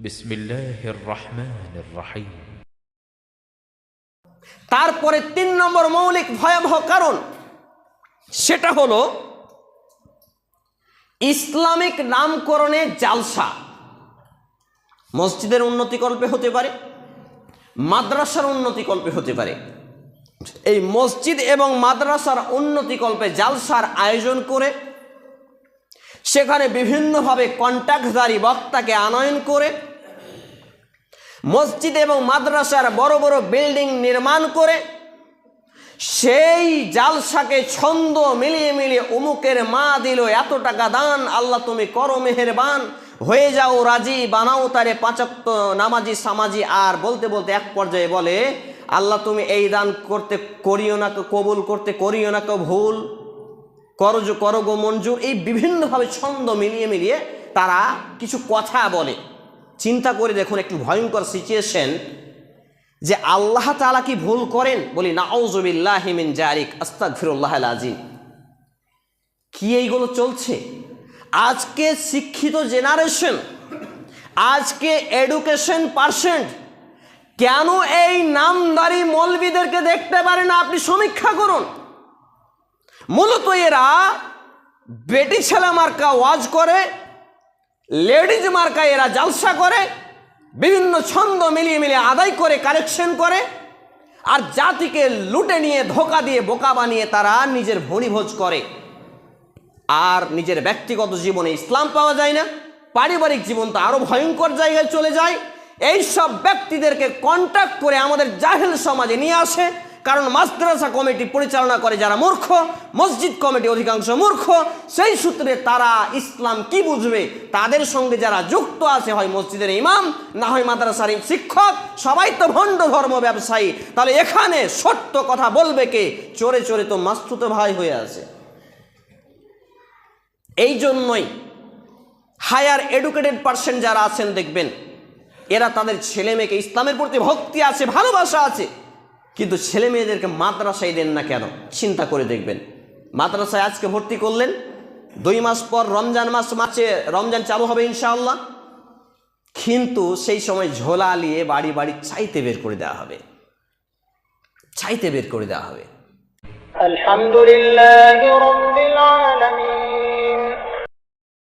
بسم الله الرحمن الرحيم তারপরে তিন নম্বর মৌলিক ভয়াবহ কারণ সেটা হলো ইসলামিক নামকরণে জালসা মসজিদের উন্নতিকল্পে হতে পারে মাদ্রাসার উন্নতিকল্পে হতে পারে এই মসজিদ এবং মাদ্রাসার উন্নতিকল্পে জালসার আয়োজন করে সেখানে বিভিন্নভাবে কন্ট্যাক্টধারী বক্তাকে আনয়ন করে মসজিদ এবং মাদ্রাসার বড় বড় বিল্ডিং নির্মাণ করে সেই জালসাকে ছন্দ মিলিয়ে মিলিয়ে অমুকের মা দিল, এত টাকা দান, আল্লাহ তুমি করো, মেহেরবান। হয়ে যাও, রাজি, বানাও তারে পাঁচাত্ত নামাজি, সামাজি। আর বলতে বলতে এক পর্যায়ে বলে, আল্লাহ তুমি এই দান করতে করিও না কবুল করতে করিও না ভুল। করজ, করগ, মঞ্জুর। এই বিভিন্নভাবে ছন্দ মিলিয়ে মিলিয়ে তারা কিছু কথা বলে। চিন্তা করে দেখুন একটু ভয়ঙ্কর সিচুয়েশন যে আল্লাহ তালা কি ভুল করেন? বলি নাউজুবিল্লাহ মিন জারিক আস্তাগফিরুল্লাহ আজিম কি এইগুলো চলছে? আজকে শিক্ষিত জেনারেশন আজকে এডুকেশন পার্সেন্ট কেন এই নামদারি মলবিদেরকে দেখতে পারে না? আপনি সমীক্ষা করুন। মূলত এরা বেটি ছেলে মার্কা ওয়াজ করে লেডিজ মার্কা এরা জালসা করে, বিভিন্ন ছন্দ মিলিয়ে মিলিয়ে আদায় করে কালেকশন করে, আর জাতিকে লুটে নিয়ে, ধোকা দিয়ে, বোকা বানিয়ে তারা নিজের ভণিভোজ করে। আর নিজের ব্যক্তিগত জীবনে ইসলাম পাওয়া যায় না, পারিবারিক জীবন তো আরও ভয়ঙ্কর জায়গায় চলে যায়। এই সব ব্যক্তিদেরকে কন্ট্যাক্ট করে আমাদের জাহেল সমাজে নিয়ে আসে কারণ মাদ্রাসা কমিটি পরিচালনা করে যারা মূর্খ, মসজিদ কমিটি অধিকাংশ মূর্খ, সেই সূত্রে তারা ইসলাম কি বুঝবে? তাদের সঙ্গে যারা যুক্ত আছে, হয় মসজিদের ইমাম, না হয় মাদ্রাসার শিক্ষক, সবাই তো ভণ্ড ধর্ম ব্যবসায়ী। তাহলে এখানে সত্য কথা বলবে কে? চোরে চোরে তো মাস্তুত ভাই হয়ে আছে। এই জন্যই হায়ার এডুকেটেড পার্সন যারা আছেন, দেখবেন, এরা তাদের ছেলে মেয়েকে ইসলামের প্রতি ভক্তি আছে, ভালোবাসা আছে। কিন্তু ছেলে মেয়েদেরকে মাদ্রাসায় দেন না কেন? চিন্তা করে দেখবেন। মাদ্রাসায় আজকে ভর্তি করলেন। দুই মাস পর রমজান মাস মাসে রমজান চালু হবে ইনশাআল্লাহ। কিন্তু সেই সময় ঝোলা নিয়ে বাড়ি বাড়ি চাইতে বের করে দেওয়া হবে। চাইতে বের করে দেওয়া হবে। আলহামদুলিল্লাহ